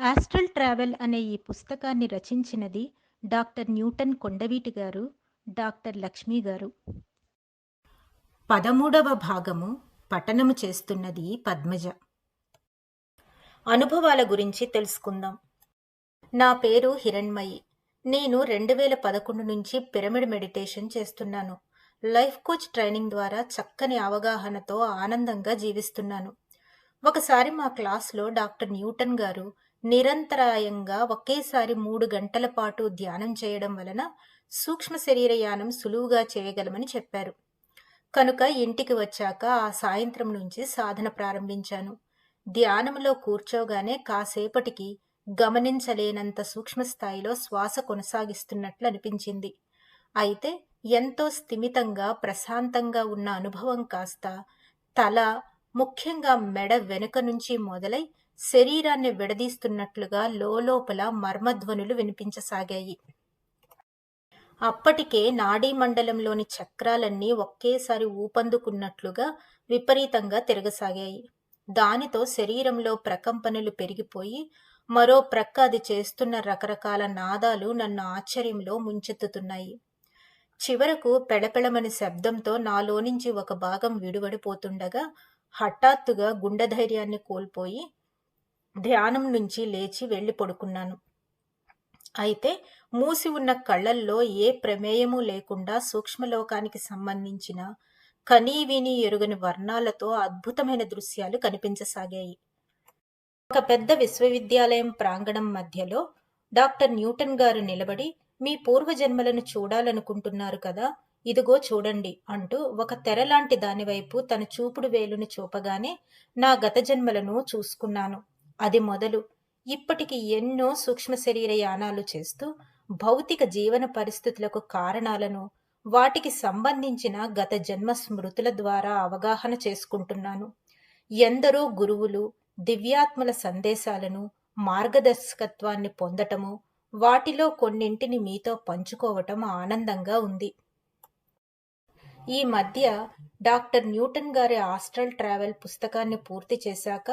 'Astral travel' అనే ఈ పుస్తకాన్ని రచించినది డాక్టర్ న్యూటన్ కొండవీటి గారు, డాక్టర్ లక్ష్మి గారు. పదమూడవ భాగము పఠనము చేస్తున్నది పద్మజ. అనుభవాల గురించి తెలుసుకుందాం. నా పేరు హిరణ్మయి. నేను రెండు వేల పదకొండు నుంచి పిరమిడ్ మెడిటేషన్ చేస్తున్నాను. లైఫ్ కోచ్ ట్రైనింగ్ ద్వారా చక్కని అవగాహనతో ఆనందంగా జీవిస్తున్నాను. ఒకసారి మా క్లాస్లో డాక్టర్ న్యూటన్ గారు నిరంతరాయంగా ఒకేసారి మూడు గంటల పాటు ధ్యానం చేయడం వలన సూక్ష్మ శరీరయానం సులువుగా చేయగలమని చెప్పారు. కనుక ఇంటికి వచ్చాక ఆ సాయంత్రం నుంచి సాధన ప్రారంభించాను. ధ్యానంలో కూర్చోగానే కాసేపటికి గమనించలేనంత సూక్ష్మ స్థాయిలో శ్వాస కొనసాగిస్తున్నట్లు అనిపించింది. అయితే ఎంతో స్థిమితంగా, ప్రశాంతంగా ఉన్న అనుభవం కాస్త తల, ముఖ్యంగా మెడ వెనుక నుంచి మొదలై శరీరాన్ని విడదీస్తున్నట్లుగా లోలోపల మర్మధ్వనులు వినిపించసాగాయి. అప్పటికే నాడీమండలంలోని చక్రాలన్నీ ఒకేసారి ఊపందుకున్నట్లుగా విపరీతంగా తిరగసాగాయి. దానితో శరీరంలో ప్రకంపనలు పెరిగిపోయి మరో ప్రక్క అది చేస్తున్న రకరకాల నాదాలు నన్ను ఆశ్చర్యంలో ముంచెత్తుతున్నాయి. చివరకు పెళపెళమని శబ్దంతో నాలో నుంచి ఒక భాగం విడువడిపోతుండగా హఠాత్తుగా గుండెధైర్యాన్ని కోల్పోయి ధ్యానం నుంచి లేచి వెళ్ళి పడుకున్నాను. అయితే మూసి ఉన్న కళ్ళల్లో ఏ ప్రమేయము లేకుండా సూక్ష్మలోకానికి సంబంధించిన కనీవిని ఎరుగని వర్ణాలతో అద్భుతమైన దృశ్యాలు కనిపించసాగాయి. ఒక పెద్ద విశ్వవిద్యాలయం ప్రాంగణం మధ్యలో డాక్టర్ న్యూటన్ గారు నిలబడి మీ పూర్వజన్మలను చూడాలనుకుంటున్నారు కదా ఇదిగో చూడండి అంటూ ఒక తెరలాంటి దానివైపు తన చూపుడు వేలుని చూపగానే నా గత జన్మలను చూసుకున్నాను. అది మొదలు ఇప్పటికి ఎన్నో సూక్ష్మ శరీర యానాలు చేస్తూ భౌతిక జీవన పరిస్థితులకు కారణాలను వాటికి సంబంధించిన గత జన్మ స్మృతుల ద్వారా అవగాహన చేసుకుంటున్నాను. ఎందరో గురువులు దివ్యాత్మల సందేశాలను, మార్గదర్శకత్వాన్ని పొందటము, వాటిలో కొన్నింటిని మీతో పంచుకోవటం ఆనందంగా ఉంది. ఈ మధ్య డాక్టర్ న్యూటన్ గారి ఆస్ట్రల్ ట్రావెల్ పుస్తకాన్ని పూర్తి చేశాక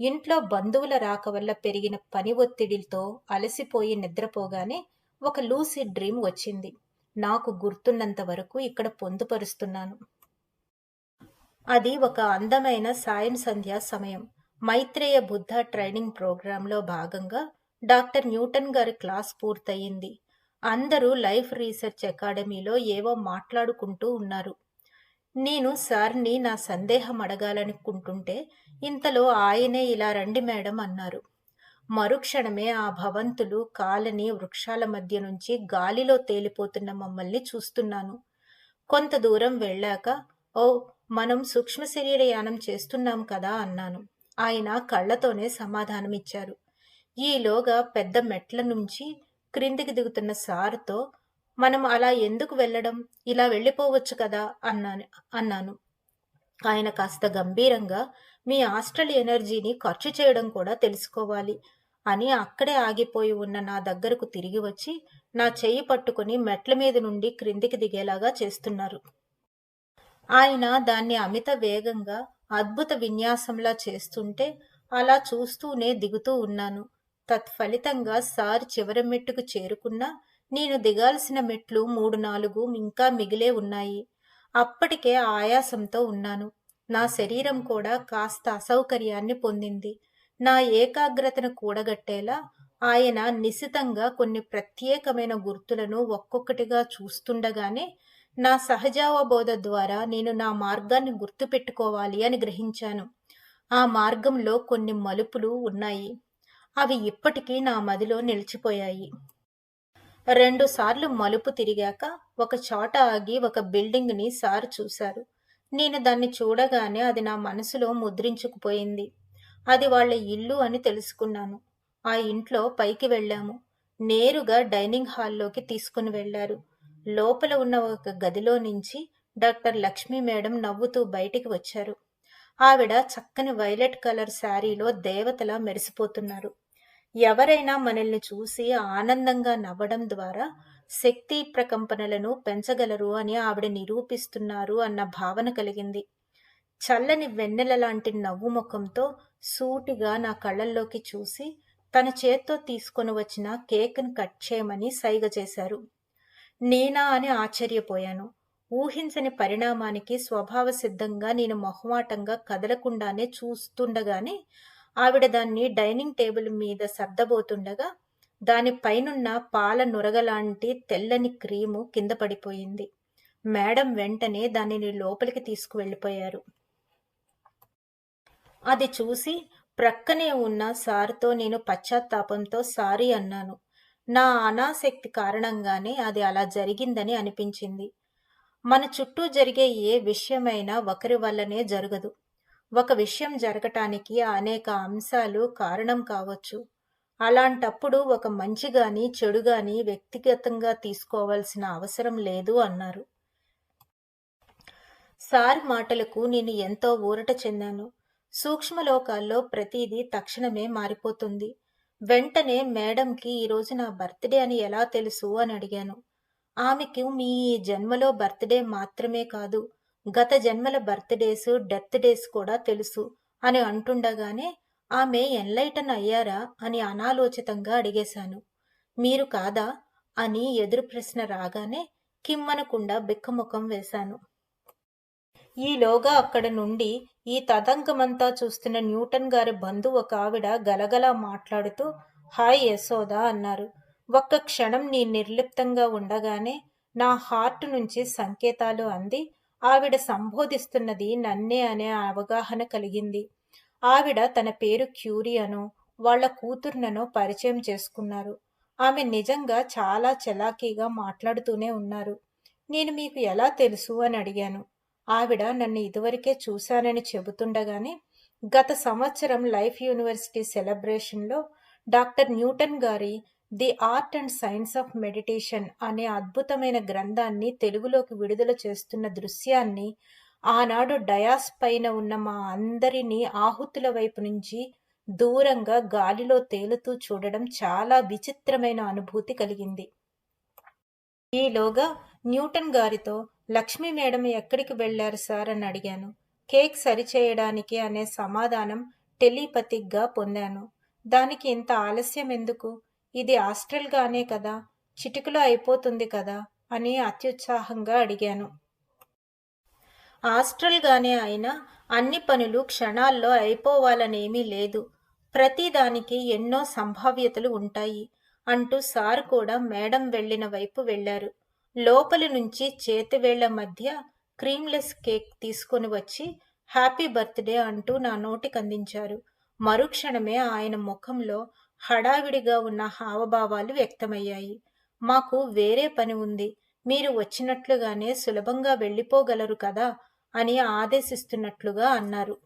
ఇంట్లో బంధువుల రాక వల్ల పెరిగిన పని ఒత్తిడితో అలసిపోయి నిద్రపోగానే ఒక లూసిడ్ డ్రీమ్ వచ్చింది. నాకు గుర్తున్నంత వరకు ఇక్కడ పొందుపరుస్తున్నాను. అది ఒక అందమైన సాయం సంధ్యా సమయం. మైత్రేయ బుద్ధ ట్రైనింగ్ ప్రోగ్రాంలో భాగంగా డాక్టర్ న్యూటన్ గారి క్లాస్ పూర్తయింది. అందరూ లైఫ్ రీసెర్చ్ అకాడమీలో ఏవో మాట్లాడుకుంటూ ఉన్నారు. నేను సార్ని నా సందేహం అడగాలనుకుంటుంటే ఇంతలో ఆయనే ఇలా రండి మేడం అన్నారు. మరుక్షణమే ఆ భవంతులు, కాలని వృక్షాల మధ్య నుంచి గాలిలో తేలిపోతున్న మమ్మల్ని చూస్తున్నాను. కొంత దూరం వెళ్ళాక ఓ మనం సూక్ష్మ శరీరయానం చేస్తున్నాం కదా అన్నాను. ఆయన కళ్ళతోనే సమాధానమిచ్చారు. ఈలోగా పెద్ద మెట్ల నుంచి క్రిందికి దిగుతున్న సార్తో మనం అలా ఎందుకు వెళ్ళడం? ఇలా వెళ్ళిపోవచ్చు కదా అన్నాను అన్నాను. ఆయన కాస్త గంభీరంగా మీ హాస్టల్ ఎనర్జీని ఖర్చు చేయడం కూడా తెలుసుకోవాలి అని అక్కడే ఆగిపోయి ఉన్న నా దగ్గరకు తిరిగి వచ్చి నా చెయ్యి పట్టుకుని మెట్ల మీద నుండి క్రిందికి దిగేలాగా చేస్తున్నారు. ఆయన దాన్ని అమిత వేగంగా అద్భుత విన్యాసంలా చేస్తుంటే అలా చూస్తూనే దిగుతూ ఉన్నాను. తత్ఫలితంగా సార్ చివరి మెట్టుకు చేరుకున్నా నేను దిగాల్సిన మెట్లు మూడు నాలుగు ఇంకా మిగిలే ఉన్నాయి. అప్పటికే ఆయాసంతో ఉన్నాను. నా శరీరం కూడా కాస్త అసౌకర్యాన్ని పొందింది. నా ఏకాగ్రతను కూడగట్టేలా ఆయన నిశితంగా కొన్ని ప్రత్యేకమైన గుర్తులను ఒక్కొక్కటిగా చూస్తుండగానే నా సహజావబోధ ద్వారా నేను నా మార్గాన్ని గుర్తుపెట్టుకోవాలి అని గ్రహించాను. ఆ మార్గంలో కొన్ని మలుపులు ఉన్నాయి. అవి ఇప్పటికీ నా మదిలో నిలిచిపోయాయి. రెండు సార్లు మలుపు తిరిగాక ఒక చోట ఆగి ఒక బిల్డింగ్ని సార్ చూశారు. నేను దాన్ని చూడగానే అది నా మనసులో ముద్రించుకుపోయింది. అది వాళ్ళ ఇల్లు అని తెలుసుకున్నాను. ఆ ఇంట్లో పైకి వెళ్ళాము. నేరుగా డైనింగ్ హాల్లోకి తీసుకుని వెళ్ళారు లోపల ఉన్న ఒక గదిలో నుంచి డాక్టర్ లక్ష్మీ మేడం నవ్వుతూ బయటికి వచ్చారు. ఆవిడ చక్కని వైలెట్ కలర్ శారీలో దేవతలా మెరిసిపోతున్నారు. ఎవరైనా మనల్ని చూసి ఆనందంగా నవ్వడం ద్వారా శక్తి ప్రకంపనలను పెంచగలరు అని ఆవిడ నిరూపిస్తున్నారు అన్న భావన కలిగింది. చల్లని వెన్నెల లాంటి నవ్వు ముఖంతో సూటిగా నా కళ్ళల్లోకి చూసి తన చేత్తో తీసుకొని వచ్చిన కేక్ను కట్ చేయమని సైగ చేశారు. నేనా అని ఆశ్చర్యపోయాను. ఊహించని పరిణామానికి స్వభావ సిద్ధంగా నేను మొహమాటంగా కదలకుండానే చూస్తుండగానే ఆవిడ దాన్ని డైనింగ్ టేబుల్ మీద సర్దబోతుండగా దాని పైనున్న పాల నురగలాంటి తెల్లని క్రీము కింద పడిపోయింది. మేడం వెంటనే దానిని లోపలికి తీసుకువెళ్ళిపోయారు. అది చూసి ప్రక్కనే ఉన్న సార్తో నేను పశ్చాత్తాపంతో సారీ అన్నాను. నా అనాసక్తి కారణంగానే అది అలా జరిగిందని అనిపించింది. మన చుట్టూ జరిగే ఏ విషయమైనా ఒకరి వల్లనే జరగదు. ఒక విషయం జరగటానికి అనేక అంశాలు కారణం కావచ్చు. అలాంటప్పుడు ఒక మంచి గాని చెడు గాని వ్యక్తిగతంగా తీసుకోవాల్సిన అవసరం లేదు అన్నారు. సార్ మాటలకు నేను ఎంతో ఊరట చెందాను. సూక్ష్మలోకాల్లో ప్రతిదీ తక్షణమే మారిపోతుంది. వెంటనే మేడంకి ఈరోజు నా బర్త్డే అని ఎలా తెలుసు అని అడిగాను. ఆమెకు మీ జన్మలో బర్త్డే మాత్రమే కాదు గత జన్మల బర్త్డేస్ డెత్ డేస్ కూడా తెలుసు అని అంటుండగానే ఆమె ఎన్లైటన్ అయ్యారా? అని అనాలోచితంగా అడిగేశాను. మీరు కాదా? అని ఎదురు ప్రశ్న రాగానే కిమ్మనకుండా బిక్కముఖం వేశాను. ఈలోగా అక్కడ నుండి ఈ తతంగమంతా చూస్తున్న న్యూటన్ గారి బంధువు ఒక ఆవిడ గలగలా మాట్లాడుతూ హాయ్ యశోదా అన్నారు. ఒక్క క్షణం నీ నిర్లిప్తంగా ఉండగానే నా హార్ట్ నుంచి సంకేతాలు అంది ఆవిడ సంబోధిస్తున్నది నన్నే అనే అవగాహన కలిగింది. ఆవిడ తన పేరు క్యూరీ అనో వాళ్ళ కూతుర్ననో పరిచయం చేసుకున్నారు. ఆమె నిజంగా చాలా చలాకీగా మాట్లాడుతూనే ఉన్నారు. నేను మీకు ఎలా తెలుసు అని అడిగాను. ఆవిడ నన్ను ఇదివరకే చూశానని చెబుతుండగానే గత సంవత్సరం లైఫ్ యూనివర్సిటీ సెలబ్రేషన్లో డాక్టర్ న్యూటన్ గారి the art and science of meditation అనే అద్భుతమైన గ్రంథాన్ని తెలుగులోకి విడుదల చేస్తున్న దృశ్యాన్ని ఆనాడు డయాస్ పైన ఉన్న మా అందరినీ ఆహుతుల వైపు నుంచి దూరంగా గాలిలో తేలుతూ చూడడం చాలా విచిత్రమైన అనుభూతి కలిగింది. ఈలోగా న్యూటన్ గారితో లక్ష్మీ మేడం ఎక్కడికి వెళ్ళారు సార్ అని అడిగాను. కేక్ సరిచేయడానికి అనే సమాధానం టెలిపతిక్గా పొందాను. దానికి ఇంత ఆలస్యం ఎందుకు? ఇది హాస్టల్గానే కదా చిటికలో అయిపోతుంది కదా అని అత్యుత్సాహంగా అడిగాను. హాస్టల్గానే అయినా అన్ని పనులు క్షణాల్లో అయిపోవాలనేమీ లేదు. ప్రతిదానికి ఎన్నో సంభావ్యతలు ఉంటాయి అంటూ సార్ కూడా మేడం వెళ్ళిన వైపు వెళ్ళారు లోపలి నుంచి చేతివేళ్ళ మధ్య క్రీమ్లెస్ కేక్ తీసుకొని వచ్చి హ్యాపీ బర్త్డే అంటూ నా నోటికందించారు. మరుక్షణమే ఆయన ముఖంలో హడావిడిగా ఉన్న హావభావాలు వ్యక్తమయ్యాయి. మాకు వేరే పని ఉంది. మీరు వచ్చినట్లుగానే సులభంగా వెళ్ళిపోగలరు కదా? అని ఆదేశిస్తున్నట్లుగా అన్నారు.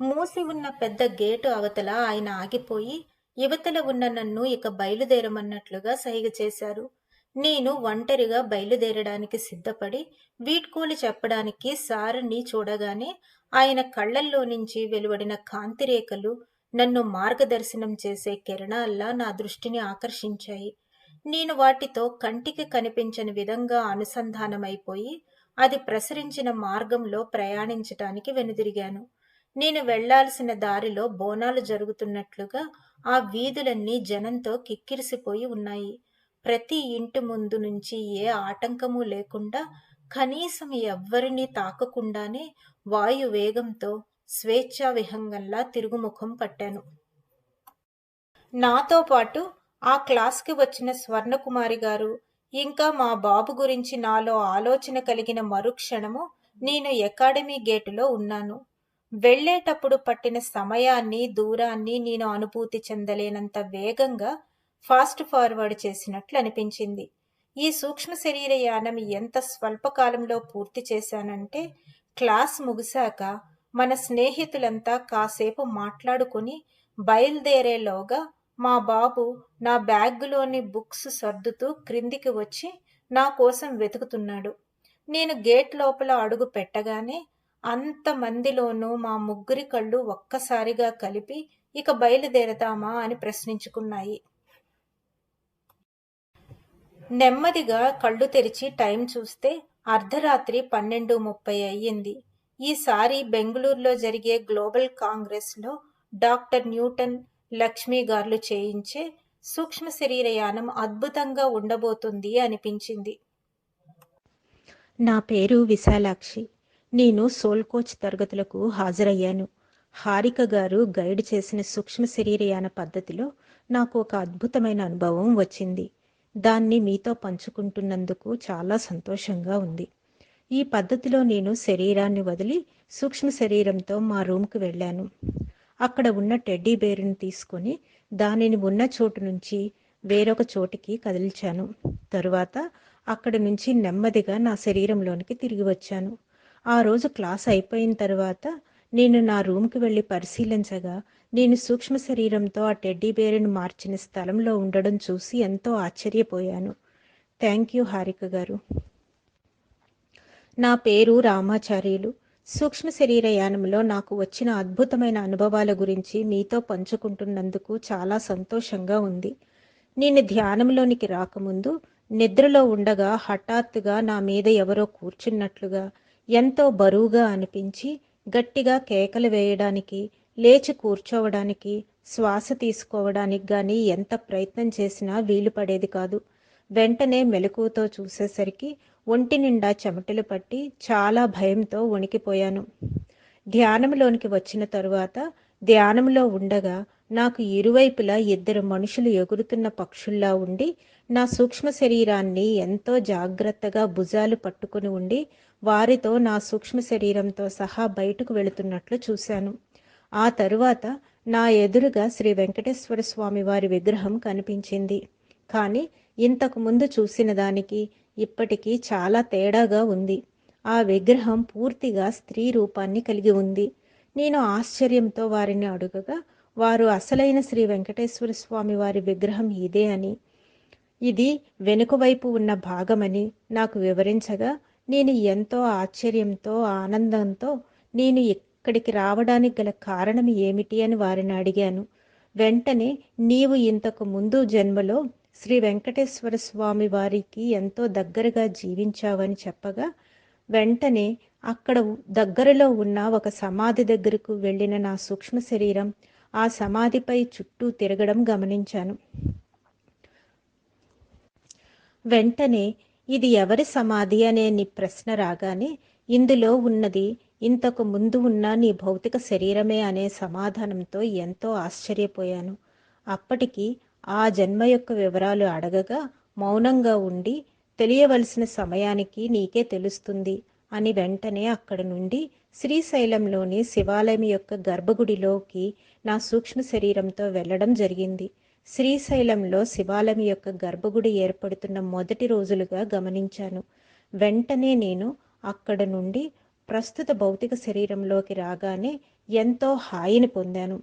మూసి ఉన్న పెద్ద గేటు అవతల ఆయన ఆగిపోయి యువతల ఉన్న నన్ను ఇక బయలుదేరమన్నట్లుగా సైగ చేశారు. నేను ఒంటరిగా బయలుదేరడానికి సిద్ధపడి వీడ్కోలు చెప్పడానికి సారుని చూడగానే ఆయన కళ్ళల్లో నుంచి వెలువడిన కాంతిరేఖలు నన్ను మార్గదర్శనం చేసే కిరణాల్లా నా దృష్టిని ఆకర్షించాయి. నేను వాటితో కంటికి కనిపించని విధంగా అనుసంధానమైపోయి అది ప్రసరించిన మార్గంలో ప్రయాణించటానికి వెనుదిరిగాను. నేను వెళ్ళాల్సిన దారిలో బోనాలు జరుగుతున్నట్లుగా ఆ వీధులన్నీ జనంతో కిక్కిరిసిపోయి ఉన్నాయి. ప్రతి ఇంటి ముందు నుంచి ఏ ఆటంకము లేకుండా కనీసం ఎవ్వరినీ తాకకుండానే వాయు వేగంతో స్వేచ్ఛా విహంగంలా తిరుగుముఖం పట్టాను. నాతో పాటు ఆ క్లాస్కి వచ్చిన స్వర్ణకుమారి గారు ఇంకా మా బాబు గురించి నాలో ఆలోచన కలిగిన మరుక్షణము నేను అకాడమీ గేటులో ఉన్నాను. వెళ్ళేటప్పుడు పట్టిన సమయాన్ని దూరాన్ని నేను అనుభూతి చెందలేనంత వేగంగా ఫాస్ట్ ఫార్వర్డ్ చేసినట్లు అనిపించింది. ఈ సూక్ష్మ శరీర యానం ఎంత స్వల్పకాలంలో పూర్తి చేశానంటే క్లాస్ ముగిశాక మన స్నేహితులంతా కాసేపు మాట్లాడుకుని బయలుదేరేలోగా మా బాబు నా బ్యాగ్లోని బుక్స్ సర్దుతూ క్రిందికి వచ్చి నా కోసం వెతుకుతున్నాడు. నేను గేట్ లోపల అడుగు పెట్టగానే అంతమందిలోనూ మా ముగ్గురి కళ్ళు ఒక్కసారిగా కలిపి ఇక బయలుదేరతామా అని ప్రశ్నించుకున్నాయి. నెమ్మదిగా కళ్ళు తెరిచి టైం చూస్తే అర్ధరాత్రి పన్నెండు ముప్పై అయ్యింది. ఈసారి బెంగళూరులో జరిగే గ్లోబల్ కాంగ్రెస్లో డాక్టర్ న్యూటన్ లక్ష్మీగార్లు చేయించే సూక్ష్మ శరీరయానం అద్భుతంగా ఉండబోతుంది అనిపించింది. నా పేరు విశాలాక్షి. నేను సోల్ కోచ్ తరగతులకు హాజరయ్యాను. హారిక గారు గైడ్ చేసిన సూక్ష్మ శరీరయాన పద్ధతిలో నాకు ఒక అద్భుతమైన అనుభవం వచ్చింది. దాన్ని మీతో పంచుకుంటున్నందుకు చాలా సంతోషంగా ఉంది. ఈ పద్ధతిలో నేను శరీరాన్ని వదిలి సూక్ష్మ శరీరంతో మా రూమ్కి వెళ్ళాను. అక్కడ ఉన్న టెడ్డీ బేరుని తీసుకొని దానిని ఉన్న చోటు నుంచి వేరొక చోటికి కదిల్చాను. తరువాత అక్కడ నుంచి నెమ్మదిగా నా శరీరంలోనికి తిరిగి వచ్చాను. ఆ రోజు క్లాస్ అయిపోయిన తర్వాత నేను నా రూమ్కి వెళ్ళి పరిశీలించగా నేను సూక్ష్మ శరీరంతో ఆ టెడ్డీ బేరును మార్చిన స్థలంలో ఉండడం చూసి ఎంతో ఆశ్చర్యపోయాను. థ్యాంక్ యూ హారిక గారు. నా పేరు రామాచార్యులు. సూక్ష్మ శరీర యానంలో నాకు వచ్చిన అద్భుతమైన అనుభవాల గురించి మీతో పంచుకుంటున్నందుకు చాలా సంతోషంగా ఉంది. నేను ధ్యానంలోనికి రాకముందు నిద్రలో ఉండగా హఠాత్తుగా నా మీద ఎవరో కూర్చున్నట్లుగా ఎంతో బరువుగా అనిపించి గట్టిగా కేకలు వేయడానికి లేచి కూర్చోవడానికి శ్వాస తీసుకోవడానికి కానీ ఎంత ప్రయత్నం చేసినా వీలు పడేది కాదు. వెంటనే మెలకువతో చూసేసరికి ఒంటి నిండా చెమటలు పట్టి చాలా భయంతో వణికిపోయాను. ధ్యానంలోనికి వచ్చిన తరువాత ధ్యానంలో ఉండగా నాకు ఇరువైపులా ఇద్దరు మనుషులు ఎగురుతున్న పక్షుల్లా ఉండి నా సూక్ష్మ శరీరాన్ని ఎంతో జాగ్రత్తగా భుజాలు పట్టుకుని ఉండి వారితో నా సూక్ష్మ శరీరంతో సహా బయటకు వెళుతున్నట్లు చూశాను. ఆ తరువాత నా ఎదురుగా శ్రీ వెంకటేశ్వర స్వామి వారి విగ్రహం కనిపించింది. కానీ ఇంతకు ముందు చూసిన దానికి ఇప్పటికీ చాలా తేడాగా ఉంది. ఆ విగ్రహం పూర్తిగా స్త్రీ రూపాన్ని కలిగి ఉంది. నేను ఆశ్చర్యంతో వారిని అడుగగా వారు అసలైన శ్రీ వెంకటేశ్వర స్వామి వారి విగ్రహం ఇదే అని. ఇది వెనుక వైపు ఉన్న భాగమని నాకు వివరించగా నేను ఎంతో ఆశ్చర్యంతో ఆనందంతో నేను ఇక్కడికి రావడానికి గల కారణం ఏమిటి అని వారిని అడిగాను. వెంటనే నీవు ఇంతకు ముందు జన్మలో శ్రీ వెంకటేశ్వర స్వామి వారికి ఎంతో దగ్గరగా జీవించావని చెప్పగా వెంటనే అక్కడ దగ్గరలో ఉన్న ఒక సమాధి దగ్గరకు వెళ్ళిన నా సూక్ష్మ శరీరం ఆ సమాధిపై చుట్టూ తిరగడం గమనించాను. వెంటనే ఇది ఎవరి సమాధి అనే నీ ప్రశ్న రాగానే ఇందులో ఉన్నది ఇంతకు ముందు ఉన్న నీ భౌతిక శరీరమే అనే సమాధానంతో ఎంతో ఆశ్చర్యపోయాను. అప్పటికి ఆ జన్మ యొక్క వివరాలు అడగగా మౌనంగా ఉండి తెలియవలసిన సమయానికి నీకే తెలుస్తుంది అని వెంటనే అక్కడ నుండి శ్రీశైలంలోని శివాలయం యొక్క గర్భగుడిలోకి నా సూక్ష్మ శరీరంతో వెళ్ళడం జరిగింది. శ్రీశైలంలో శివాలయం యొక్క గర్భగుడి ఏర్పడుతున్న మొదటి రోజులుగా గమనించాను. వెంటనే నేను అక్కడ నుండి ప్రస్తుత భౌతిక శరీరంలోకి రాగానే ఎంతో హాయిని పొందాను.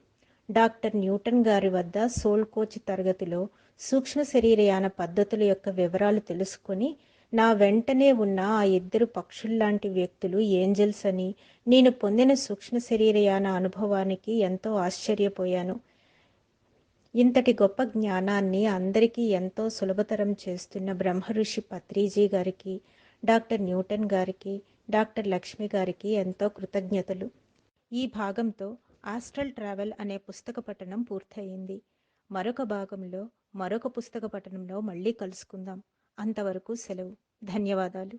డాక్టర్ న్యూటన్ గారి వద్ద సోల్ కోచ్ తరగతిలో సూక్ష్మ శరీరయాన పద్ధతుల యొక్క వివరాలు తెలుసుకొని నా వెంటనే ఉన్న ఆ ఇద్దరు పక్షుల్లాంటి వ్యక్తులు ఏంజల్స్ అని నేను పొందిన సూక్ష్మ శరీరయాన అనుభవానికి ఎంతో ఆశ్చర్యపోయాను. ఇంతటి గొప్ప జ్ఞానాన్ని అందరికీ ఎంతో సులభతరం చేస్తున్న బ్రహ్మఋషి పత్రిజీ గారికి డాక్టర్ న్యూటన్ గారికి డాక్టర్ లక్ష్మి గారికి ఎంతో కృతజ్ఞతలు. ఈ భాగంతో ఆస్ట్రల్ ట్రావెల్ అనే పుస్తక పఠనం పూర్తయింది. మరొక భాగంలో మరొక పుస్తక పఠనంలో మళ్ళీ కలుసుకుందాం. అంతవరకు సెలవు. ధన్యవాదాలు.